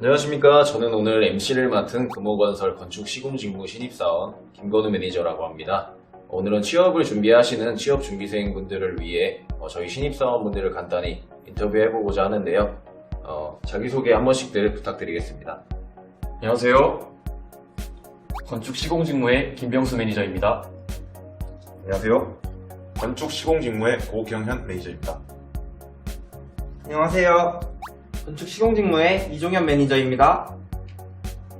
안녕하십니까. 저는 오늘 MC를 맡은 금호건설 건축시공직무 신입사원 김건우 매니저라고 합니다. 오늘은 취업을 준비하시는 취업 준비생분들을 위해 어, 저희 신입사원분들을 간단히 인터뷰해보고자 하는데요. 어, 자기소개 한 번씩들 부탁드리겠습니다. 안녕하세요. 건축 시공직무의 김병수 매니저입니다. 안녕하세요. 건축 시공직무의 고경현 매니저입니다. 안녕하세요. 건축 시공 직무의 이종현 매니저입니다.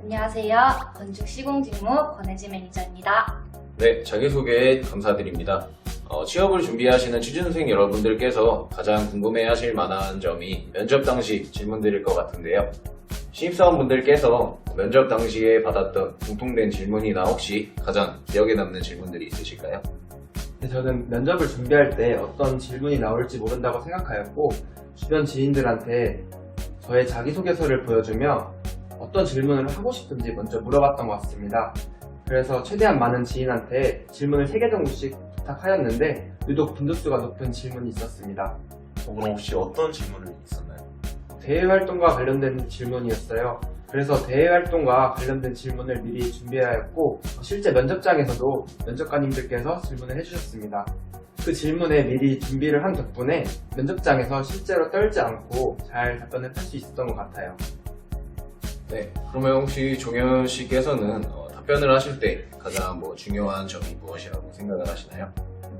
안녕하세요. 건축 시공 직무 권혜지 매니저입니다. 네, 자기소개 감사드립니다. 어, 취업을 준비하시는 취준생 여러분들께서 가장 궁금해하실 만한 점이 면접 당시 질문들일 것 같은데요. 신입사원분들께서 면접 당시에 받았던 공통된 질문이나 혹시 가장 기억에 남는 질문들이 있으실까요? 네, 저는 면접을 준비할 때 어떤 질문이 나올지 모른다고 생각하였고 주변 지인들한테 저의 자기소개서를 보여주며 어떤 질문을 하고 싶은지 먼저 물어봤던 것 같습니다. 그래서 최대한 많은 지인한테 질문을 3개 정도씩 부탁하였는데 유독 빈도수가 높은 질문이 있었습니다. 어, 그럼 혹시 어떤 질문을 있었나요? 대외 활동과 관련된 질문이었어요. 그래서 대외 활동과 관련된 질문을 미리 준비하였고 실제 면접장에서도 면접관님들께서 질문을 해주셨습니다. 그 질문에 미리 준비를 한 덕분에 면접장에서 실제로 떨지 않고 잘 답변을 할 수 있었던 것 같아요. 네, 그러면 혹시 종현 씨께서는 어, 답변을 하실 때 가장 뭐 중요한 점이 무엇이라고 생각을 하시나요?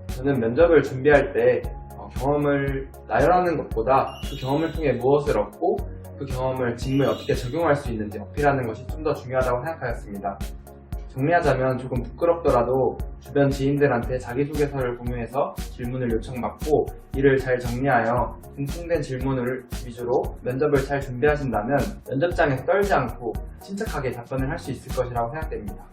저는 면접을 준비할 때 어, 경험을 나열하는 것보다 그 경험을 통해 무엇을 얻고 그 경험을 직무에 어떻게 적용할 수 있는지 어필하는 것이 좀 더 중요하다고 생각하였습니다. 정리하자면 조금 부끄럽더라도 주변 지인들한테 자기소개서를 공유해서 질문을 요청받고 이를 잘 정리하여 공통된 질문을 위주로 면접을 잘 준비하신다면 면접장에서 떨지 않고 침착하게 답변을 할 수 있을 것이라고 생각됩니다.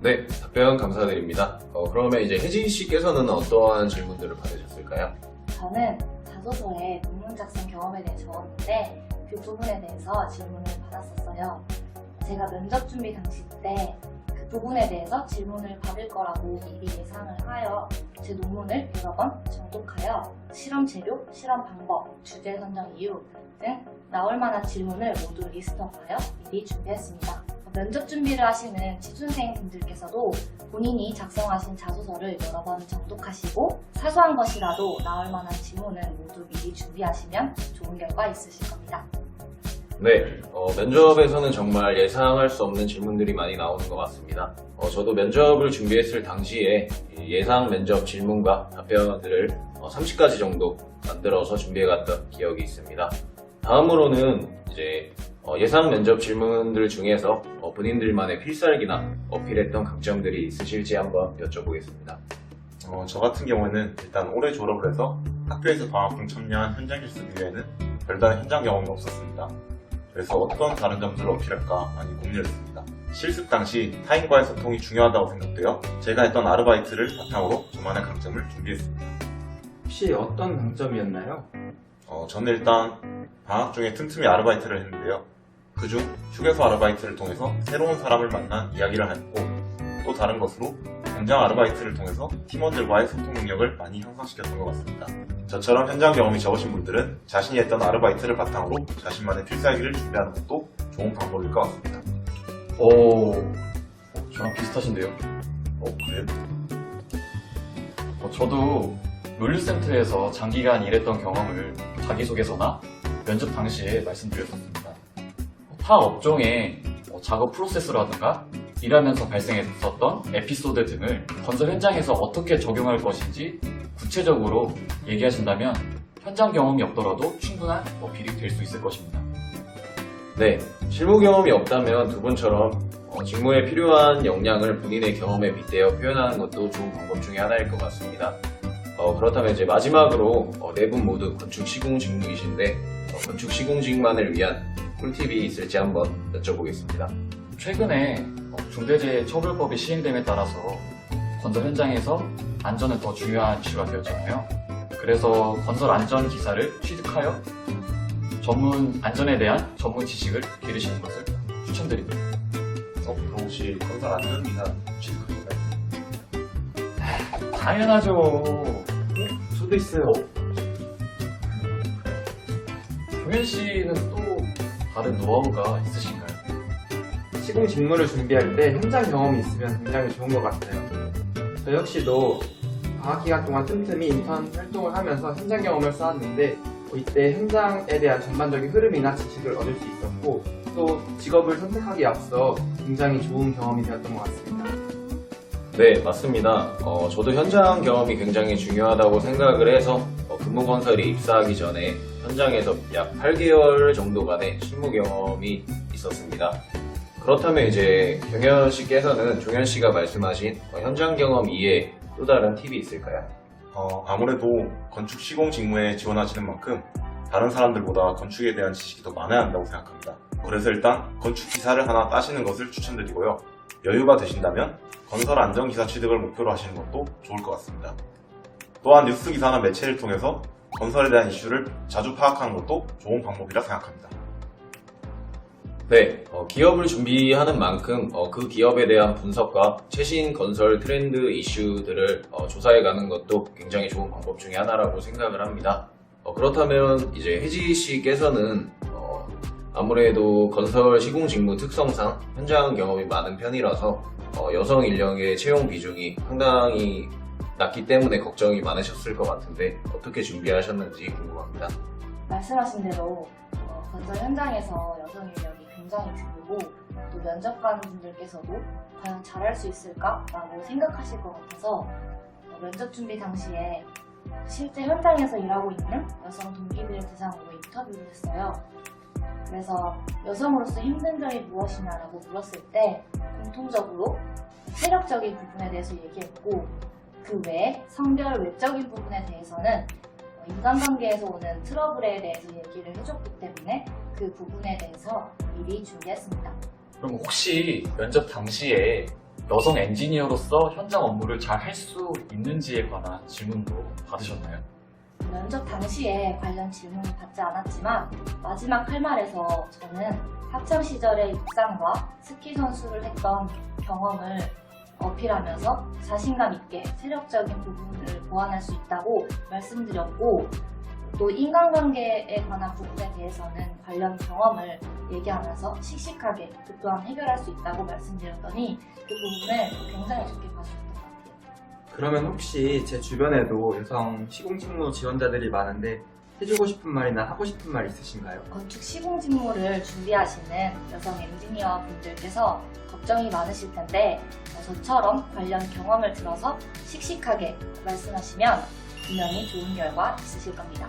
네, 답변 감사드립니다. 어, 그러면 이제 혜진 씨께서는 어떠한 질문들을 받으셨을까요? 저는 자소서에 논문 작성 경험에 대해 적었는데 그 부분에 대해서 질문을 받았었어요. 제가 면접 준비 당시 때그 부분에 대해서 질문을 받을 거라고 미리 예상을 하여 제 논문을 여러 번 정독하여 실험 재료, 실험 방법, 주제 선정 이유 등 나올 만한 질문을 모두 리스트업하여 미리 준비했습니다. 면접 준비를 하시는 취준생 분들께서도 본인이 작성하신 자소서를 여러 번 정독하시고 사소한 것이라도 나올 만한 질문은 모두 미리 준비하시면 좋은 결과 있으실 겁니다. 네, 어, 면접에서는 정말 예상할 수 없는 질문들이 많이 나오는 것 같습니다. 어, 저도 면접을 준비했을 당시에 이 예상 면접 질문과 답변들을 30가지 정도 만들어서 준비해갔던 기억이 있습니다. 다음으로는 이제 어, 예상 면접 질문들 중에서 어, 본인들만의 필살기나 어필했던 강점들이 있으실지 한번 여쭤보겠습니다. 어, 저 같은 경우에는 일단 올해 졸업을 해서 학교에서 방학 중 참여한 현장 실습 이외에는 별다른 현장 경험이 없었습니다. 그래서 어떤 다른 점들을 어필할까 많이 고민을 했습니다. 실습 당시 타인과의 소통이 중요하다고 생각되어 제가 했던 아르바이트를 바탕으로 저만의 강점을 준비했습니다. 혹시 어떤 강점이었나요? 어, 저는 일단 방학 중에 틈틈이 아르바이트를 했는데요. 그중 휴게소 아르바이트를 통해서 새로운 사람을 만난 이야기를 했고 또 다른 것으로 현장 아르바이트를 통해서 팀원들과의 소통 능력을 많이 향상시켰던 것 같습니다. 저처럼 현장 경험이 적으신 분들은 자신이 했던 아르바이트를 바탕으로 자신만의 필살기를 준비하는 것도 좋은 방법일 것 같습니다. 오, 저랑 비슷하신데요. 어, 그래요? 어, 저도 물류센터에서 장기간 일했던 경험을 자기소개서나 면접 당시에 말씀드렸었습니다. 타 업종의 어, 작업 프로세스라든가 일하면서 발생했었던 에피소드 등을 건설 현장에서 어떻게 적용할 것인지 구체적으로 얘기하신다면 현장 경험이 없더라도 충분한 어필이 될 수 있을 것입니다. 네, 실무 경험이 없다면 두 분처럼 어, 직무에 필요한 역량을 본인의 경험에 빗대어 표현하는 것도 좋은 방법 중에 하나일 것 같습니다. 어, 그렇다면 이제 마지막으로 네분 모두 건축 시공 직무이신데 어, 건축 시공직만을 위한 꿀팁이 있을지 한번 여쭤보겠습니다. 최근에 어, 중대재해 처벌법이 시행됨에 따라서 건설 현장에서 안전은 더 중요한 이슈가 되었잖아요. 그래서 건설 안전 기사를 취득하여 전문 안전에 대한 전문 지식을 기르시는 것을 추천드립니다. 어, 그럼 혹시 건설 안전 기사 취득하셨나요? 당연하죠. 저도 있어요. 동현 씨는 또 다른 노하우가 있으신가요? 시공 직무를 준비할 때 현장 경험이 있으면 굉장히 좋은 것 같아요. 저 역시도 방학 기간 동안 틈틈이 인턴 활동을 하면서 현장 경험을 쌓았는데 어, 이때 현장에 대한 전반적인 흐름이나 지식을 얻을 수 있었고 또 직업을 선택하기에 앞서 굉장히 좋은 경험이 되었던 것 같습니다. 네, 맞습니다. 어, 저도 현장 경험이 굉장히 중요하다고 생각을 해서 어, 근무건설에 입사하기 전에 현장에서 약 8개월 정도간의 실무 경험이 있었습니다. 그렇다면 이제 경현 씨께서는 종현 씨가 말씀하신 어, 현장 경험 이외에 또 다른 팁이 있을까요? 어, 아무래도 건축 시공 직무에 지원하시는 만큼 다른 사람들보다 건축에 대한 지식이 더 많아야 한다고 생각합니다. 그래서 일단 건축 기사를 하나 따시는 것을 추천드리고요. 여유가 되신다면 건설 안전 기사 취득을 목표로 하시는 것도 좋을 것 같습니다. 또한 뉴스 기사나 매체를 통해서 건설에 대한 이슈를 자주 파악하는 것도 좋은 방법이라 생각합니다. 네, 어, 기업을 준비하는 만큼 어, 그 기업에 대한 분석과 최신 건설 트렌드 이슈들을 어, 조사해가는 것도 굉장히 좋은 방법 중에 하나라고 생각을 합니다. 어, 그렇다면 이제 혜지 씨께서는 어, 아무래도 건설 시공 직무 특성상 현장 경험이 많은 편이라서 어, 여성 인력의 채용 비중이 상당히 낮기 때문에 걱정이 많으셨을 것 같은데 어떻게 준비하셨는지 궁금합니다. 말씀하신 대로 어, 건설 현장에서 여성 인력이 굉장히 줄고 또 면접관 분들께서도 과연 잘할 수 있을까라고 생각하실 것 같아서 어, 면접 준비 당시에 실제 현장에서 일하고 있는 여성 동기들을 대상으로 인터뷰를 했어요. 그래서 여성으로서 힘든 점이 무엇이냐라고 물었을 때 공통적으로 체력적인 부분에 대해서 얘기했고 그 외에 성별 외적인 부분에 대해서는 어, 인간관계에서 오는 트러블에 대해서 얘기를 해줬기 때문에 그 부분에 대해서 미리 준비했습니다. 그럼 혹시 면접 당시에 여성 엔지니어로서 현장 업무를 잘 할 수 있는지에 관한 질문도 받으셨나요? 면접 당시에 관련 질문을 받지 않았지만 마지막 할 말에서 저는 학창 시절의 육상과 스키 선수를 했던 경험을 어필하면서 자신감 있게 체력적인 부분을 보완할 수 있다고 말씀드렸고 또 인간관계에 관한 부분에 대해서는 관련 경험을 얘기하면서 씩씩하게 그 또한 해결할 수 있다고 말씀드렸더니 그 부분을 굉장히 좋게 봐주셨던 것 같아요. 그러면 혹시 제 주변에도 여성 시공 직무 지원자들이 많은데 해주고 싶은 말이나 하고 싶은 말 있으신가요? 건축 시공 직무를 준비하시는 여성 엔지니어 분들께서 걱정이 많으실 텐데 어, 저처럼 관련 경험을 들어서 씩씩하게 말씀하시면 분명히 좋은 결과 있으실 겁니다.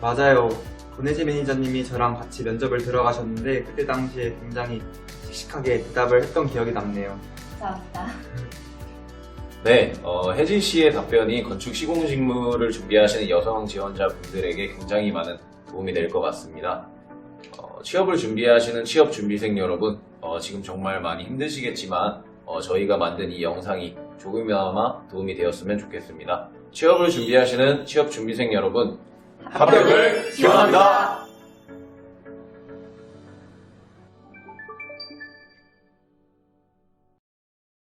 맞아요. 권혜지 매니저님이 저랑 같이 면접을 들어가셨는데 그때 당시에 굉장히 씩씩하게 대답을 했던 기억이 남네요. 감사합니다. 네, 어, 혜진 씨의 답변이 건축 시공 직무를 준비하시는 여성 지원자분들에게 굉장히 많은 도움이 될 것 같습니다. 어, 취업을 준비하시는 취업 준비생 여러분, 어, 지금 정말 많이 힘드시겠지만 어, 저희가 만든 이 영상이 조금이나마 도움이 되었으면 좋겠습니다. 취업을 준비하시는 취업 준비생 여러분, 합격을 기원합니다.